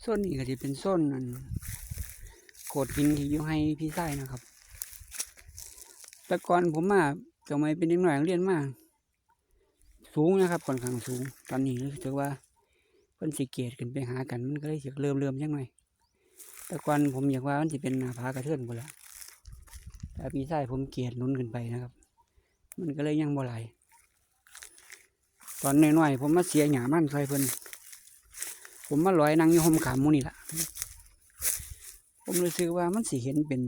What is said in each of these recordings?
โซนนี้ก็จะเป็นโซนนั่นโขดหินที่อยู่ให้พี่ไส้นะครับ แต่ก่อนผมมาสมัยเป็นเด็กหน่อยเรียนมากสูงนะครับค่อนข้างสูง ตอนนี้รู้สึกว่าเพิ่นสิเกตขึ้นไปหากันมันก็เลยสิเริ่มเริ่มยังไงแต่ก่อนผมอยากว่ามันสิเป็นหน้าผากระเทือนหมดละแต่พี่ไส้ผมเกตหนุนขึ้นไปนะครับ มันก็เลยยังบ่ไหลตอนน้อยๆผมมาเสียหยามันซอยเพิ่น ผมมาลอยนั่งอยู่ห่มขามมูนี่ละผมรู้สึกว่ามันสิเห็นเป็น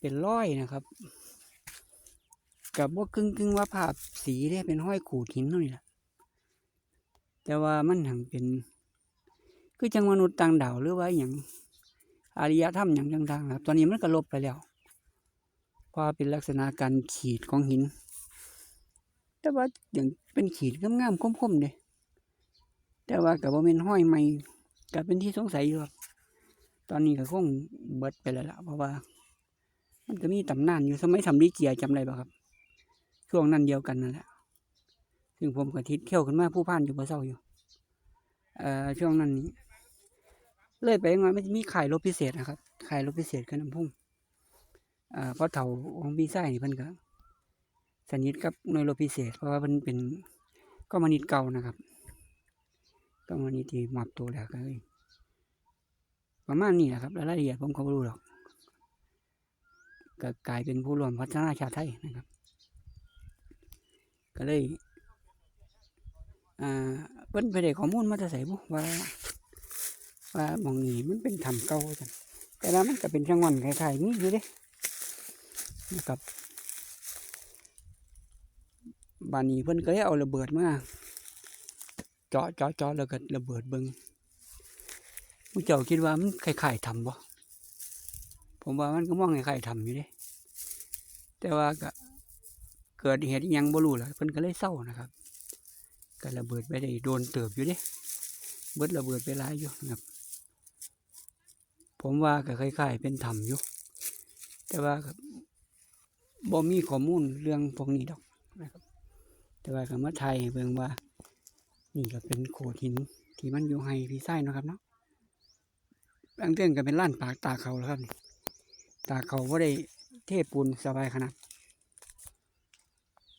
เป็นร้อยนะครับ กับว่ากึ่งกึ่งๆว่าภาพสีได้เป็นห้อยขูดหินเท่านี่แหละแต่ว่ามันหังเป็นคือจังมนุษย์ต่างดาวหรือว่าอย่างอารยธรรมอย่างต่างๆครับตอนนี้มันก็ลบไปแล้วเพราะเป็นลักษณะการขีดของหิน แต่ว่าอย่างเป็นขีดงามๆคมๆเลย แต่ว่ากับว่าเป็นห้อยใหม่กับเป็นที่สงสัยอยู่ครับตอนนี้ก็คงเบิดไปแล้วล่ะเพราะว่า มันก็มีตำนานอยู่สมัยทำดีเจียจำได้ปะครับ ช่วงนั้นเดียวกันนั่นแหละซึ่งผมกับทิศเที่ยวขึ้นมาผู้พ่านอยู่บ่เศร้าอยู่เอ่อช่วงนั้นนี้เลยไปมามันจะมีขายรถพิเศษนะครับขายรถพิเศษกับน้ำพุ่งอ่าเพราะเถาของพี่ไส้นี่เพิ่นก็สนิทกับหน่วยรถพิเศษ เพราะว่าเพิ่นเป็นก็มานิดเก่านะครับ ก็วันนี้ที่มอบตัวแล้วก็เลยประมาณนี้แหละครับรายละเอียดผมก็ไม่รู้หรอกก็กลายเป็นผู้ร่วมพัฒนาชาติไทยนะครับ ก็เลยอ่าเพิ่นไปได้ข้อมูลมาจะใส่บุว่าว่าหมองนี้มันเป็นถ้ำเก่าจังแต่ว่ามันก็เป็นจังหวัดคล้ายๆนี้อยู่เด้นะครับบานนี้เพิ่นก็เลยเอาระเบิดมา เจาะเจาะเจาะแล้วก็ระเบิดเบิงมึงเจ้าคิดว่ามันคล้ายๆทำบ่ผมว่ามันก็มองคล้ายๆทำอยู่เด้แต่ว่าก็เกิดเหตุยังบ่รู้ล่ะเพิ่นก็เลยเศร้านะครับก็ระเบิดไปได้โดนเติบอยู่เด้เบิดระเบิดไปหลายอยู่นะครับ ผมว่าก็คล้ายๆเป็นถ้ำอยู่ แต่ว่าบ่มีข้อมูลเรื่องพวกนี้ดอกนะครับ แต่ว่าก็มาไทยเบิ่งว่า นี่ก็เป็นโขดหินที่มันอยู่ไฮพี่ไส้นะครับเนาะบางเรื่องก็เป็นล้านปากตาเขาแล้วครับนี่ตาเขาว่าได้เทปูนสบายขนาด